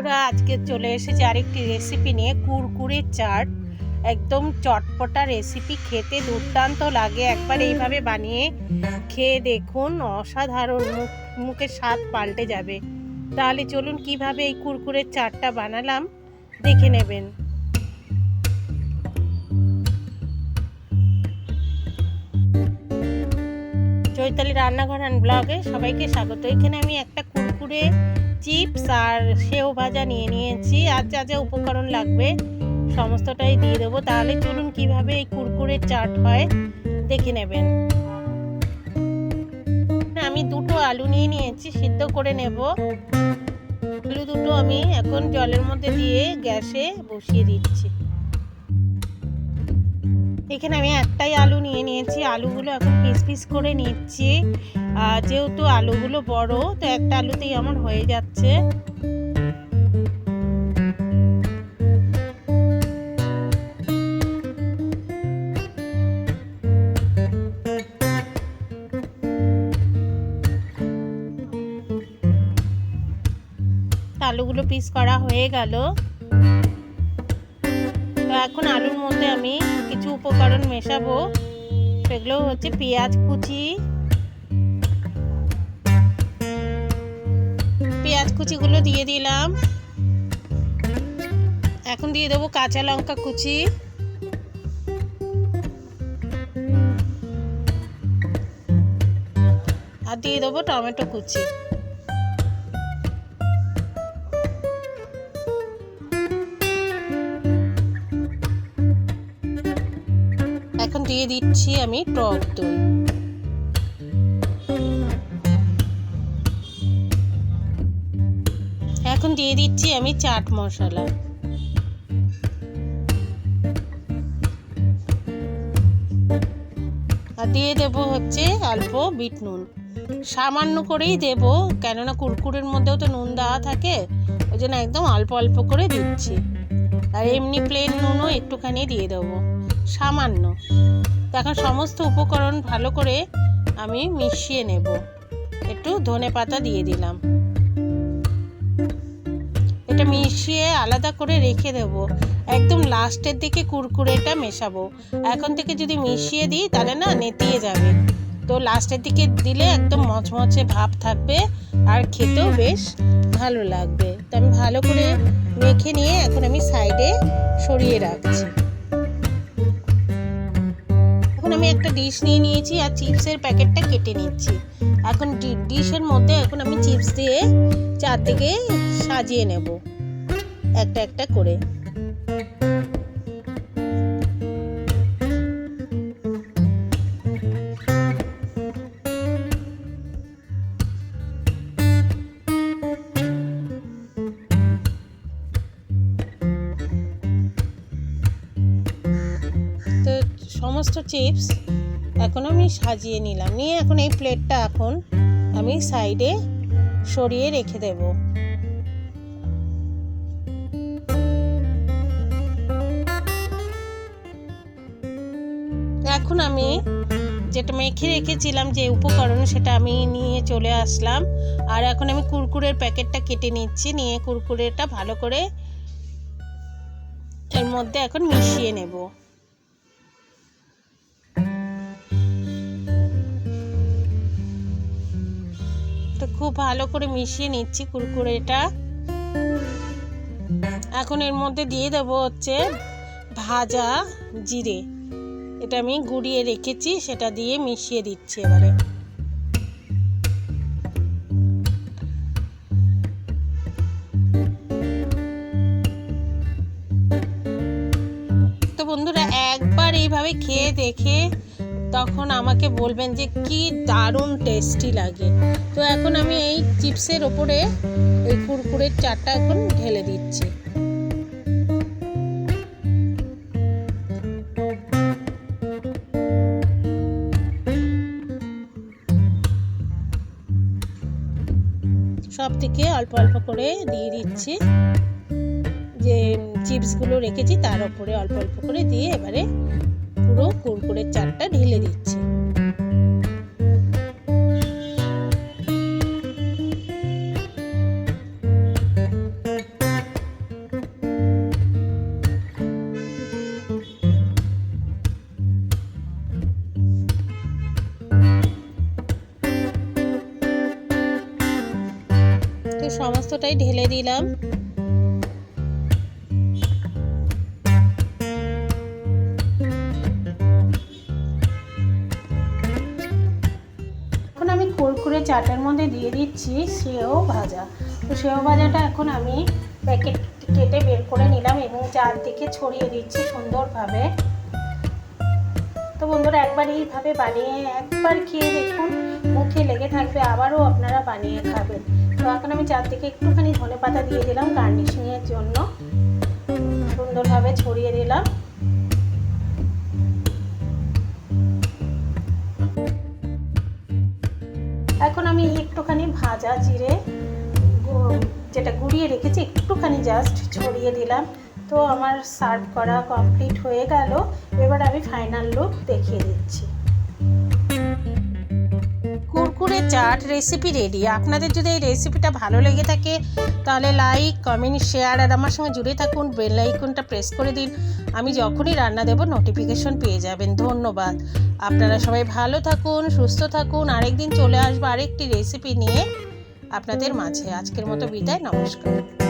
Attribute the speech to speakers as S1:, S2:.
S1: বন্ধুরা, আজকে চলে এসেছি আরেকটি রেসিপি নিয়ে কুরকুরে চাট। একদম চটপটা রেসিপি খেতে দুর্দান্ত লাগে। একবার এইভাবে বানিয়ে খেয়ে দেখুন, অসাধারণ মুখ, মুখের স্বাদ পাল্টে যাবে। তাহলে চলুন কীভাবে এই কুরকুরের চাটটা বানালাম, দেখে নেবেন। চৈতালি রান্নাঘর অ্যান্ড ব্লগে সবাইকে স্বাগত। এখানে আমি একটা কুরকুরে চিপস আর সেও ভাজা নিয়ে নিয়েছি। আর যা যা উপকরণ লাগবে, সমস্তটাই দিয়ে দেবো। তাহলে চলুন কীভাবে এই কুরকুরে চাট হয়, দেখে নেবেন। আমি দুটো আলু নিয়ে নিয়েছি, সিদ্ধ করে নেব। আলু দুটো আমি এখন জলের মধ্যে দিয়ে গ্যাসে বসিয়ে দিচ্ছি। এখানে আমি একটাই আলু নিয়ে নিয়েছি। আলুগুলো এখন পিস পিস করে নিচ্ছি। যেহেতু আলুগুলো বড়, তো একটা আলুতেই আমার হয়ে যাচ্ছে। আলুগুলো পিস করা হয়ে গেল। এখন আলুর মধ্যে আমি কিছু উপকরণ মেশাবো। সেগুলো হচ্ছে পেঁয়াজ কুচি। পেঁয়াজ কুচিগুলো দিয়ে দিলাম। এখন দিয়ে দেবো কাঁচা লঙ্কা কুচি। আর দিয়ে দেবো টমেটো কুচি। এখন দিয়ে দিচ্ছি আমি টক দই। এখন দিয়ে দিচ্ছি আমি চাট মশলা। আর দিয়ে দেব হচ্ছে অল্প বিট নুন। সামান্য করেই দেব, কেননা কুরকুরের মধ্যেও তো নুন দেওয়া থাকে, ওই জন্য একদম অল্প অল্প করে দিচ্ছি। আর এমনি প্লেন নুনও একটুখানি দিয়ে দেবো। সামান্য। এখন সমস্ত উপকরণ ভালো করে আমি মিশিয়ে নেব। একটু ধনে পাতা দিয়ে দিলাম। এটা মিশিয়ে আলাদা করে রেখে দেব। একদম লাস্টের দিকে কুরকুরেটা মেশাবো। এখন থেকে যদি মিশিয়ে দিই, তাহলে না নেতিয়ে যাবে। তো লাস্টের দিকে দিলে একদম মচমচে ভাব থাকবে আর খেতেও বেশ ভালো লাগবে। তো আমি ভালো করে মেখে নিয়ে এখন আমি সাইডে সরিয়ে রাখছি। এখন আমি একটা ডিশ নিয়ে নিয়েছি আর চিপসের প্যাকেটটা কেটে নিচ্ছি। এখন ডিশের মধ্যে এখন আমি চিপস দিয়ে চারদিকে সাজিয়ে নেব। একটা একটা করে। সমস্ত চিপস এখন আমি সাজিয়ে নিলাম। নিয়ে এখন এই প্লেটটা এখন আমি সাইডে সরিয়ে রেখে দেব। এখন আমি যেটা মেখে রেখেছিলাম যে উপকরণ সেটা আমি নিয়ে চলে আসলাম। আর এখন আমি কুরকুরের প্যাকেটটা কেটে নিচ্ছি। নিয়ে কুরকুরেটা ভালো করে এর মধ্যে এখন মিশিয়ে নেব। তো খুব ভালো করে মিশিয়ে নিচ্ছি কুরকুরেটা। এখন এর মধ্যে দিয়ে দেবো হচ্ছে ভাজা জিরে। এটা আমি গুঁড়িয়ে রেখেছি, সেটা দিয়ে মিশিয়ে দিচ্ছি এবারে। তো বন্ধুরা, একবার এইভাবে খেয়ে দেখে তখন আমাকে বলবেন যে কি দারুণ টেস্টি লাগে। তো এখন আমি এই চিপসের ওপরে এই কুরকুরের চাটটা এখন ঢেলে দিচ্ছি। সব থেকে অল্প অল্প করে দিয়ে দিচ্ছি। যে চিপসগুলো রেখেছি তার উপরে অল্প অল্প করে দিয়ে এবারে পুরো কুরকুরের চারটা ঢেলে দিচ্ছি। তো সমস্তটাই ঢেলে দিলাম। কুরকুরে চাটের মধ্যে দিয়ে দিচ্ছি সেও ভাজা। তো সেও ভাজাটা এখন আমি প্যাকেট কেটে বের করে নিলাম এবং চারদিকে ছড়িয়ে দিচ্ছি সুন্দরভাবে। তো বন্ধুরা, একবার এইভাবে বানিয়ে একবার খেয়ে দেখুন, মুখে লেগে থাকবে, আবারও আপনারা বানিয়ে খাবেন। তো এখন আমি চারদিকে একটুখানি ধনে পাতা দিয়ে দিলাম গার্নিশিংয়ের জন্য। সুন্দরভাবে ছড়িয়ে দিলাম। ভাজা জিরে যেটা গুঁড়িয়ে রেখেছি, একটুখানি জাস্ট ছড়িয়ে দিলাম। তো আমার সার্ভ করা কমপ্লিট হয়ে গেল। এবার আমি ফাইনাল লুক দেখিয়ে দিচ্ছি। কুরকুরে চাট রেসিপি রেডি আপনাদের যদি এই রেসিপিটা ভালো লেগে থাকে, তাহলে লাইক কমেন্ট শেয়ার আর আমার সঙ্গে জুড়ে থাকুন। বেল আইকনটা প্রেস করে দিন। আমি যখনই রান্না দেব নোটিফিকেশন পেয়ে যাবেন। ধন্যবাদ। আপনারা সবাই ভালো থাকুন, সুস্থ থাকুন। আরেকদিন চলে আসব আরেকটি রেসিপি নিয়ে আপনাদের মাঝে। আজকের মতো বিদায়, নমস্কার।